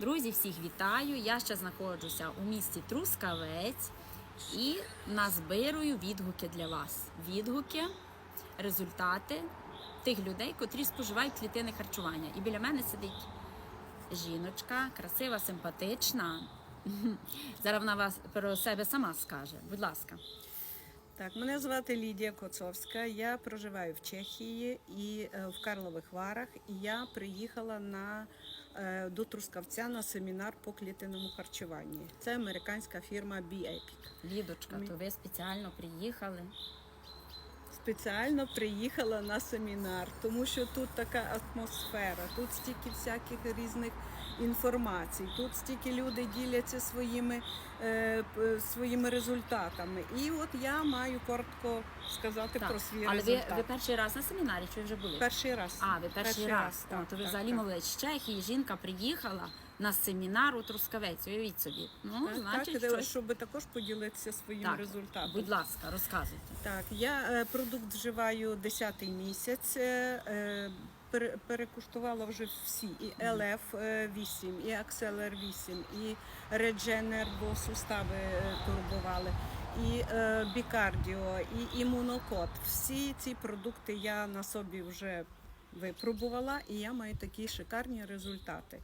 Друзі, всіх вітаю! Я ще знаходжуся у місті Трускавець і назбирую відгуки для вас. Відгуки, результати тих людей, котрі споживають клітини харчування. І біля мене сидить жіночка, красива, симпатична. Зараз вона вас про себе сама скаже. Будь ласка. Так, мене звати Лідія Коцовська. Я проживаю в Чехії і е, в Карлових Варах. І я приїхала на, е, до Трускавця на семінар по клітинному харчуванні. Це американська фірма B-Epic. Лідочка, Ми... то ви спеціально приїхали. Спеціально приїхала на семінар, тому що тут така атмосфера, тут стільки всяких різних інформацій, тут стільки люди діляться своїми, е, своїми результатами. І от я маю коротко сказати Так. про свій Але ви, результат. ви перший раз на семінарі чи ви вже були? Перший раз. А, ви перший, раз. О, так, то ви так, взагалі так. молодець з Чехії. Жінка приїхала на семінар у Трускавець. Уявіть собі. Ну, Так, значить, так, щось... щоб також поділитися своїм Так, результатом. Будь ласка, розказуйте. Так, я е, продукт вживаю 10-й місяць. е, е, Перекуштувала вже всі і ЛФ 8, і Акселер 8, і Редженер, бо сустави турбували, і Бікардіо, і імунокод. Всі ці продукти я на собі вже випробувала, і я маю такі шикарні результати.